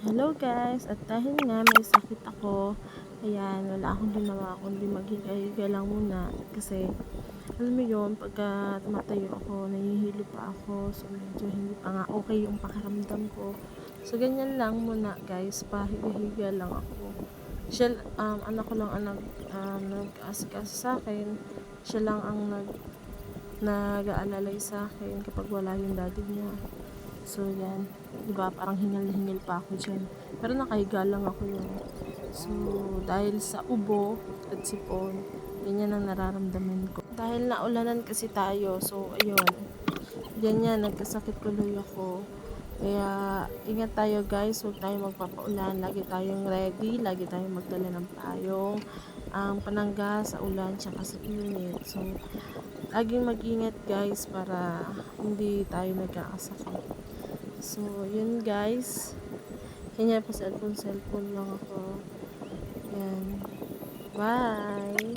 Hello guys, at dahil nga may sakit ako, ayan, wala akong ginawa kundi maghiga-higa lang muna kasi alam mo yun, pagka tumatayo ako, nahihilo pa ako, so medyo hindi pa nga okay yung pakiramdam ko. So ganyan lang muna guys, pahiga-higa lang ako. Siya, um, anak ko lang ang nag, um, nag-asikaso sa akin, siya lang ang nag, nag-aalalay sa akin kapag wala yung daddy niya. So, yan. Di ba Parang hingal na hingal pa ako dyan. Pero nakahiga lang ako yun. So, dahil sa ubo at sipon, ganyan ang nararamdaman ko. Dahil naulanan kasi tayo, so, ayun. Ganyan, nagkasakit tuloy ako. Kaya, ingat tayo guys, huwag tayo magpapaulan. Lagi tayong ready, lagi tayong magdala ng payong, ang panangga sa ulan, tsaka sa init. So, laging mag-ingat guys para hindi tayo nagkakasakit. So, yun guys. Kanya pa cellphone, cellphone lang ako. Yan. Bye!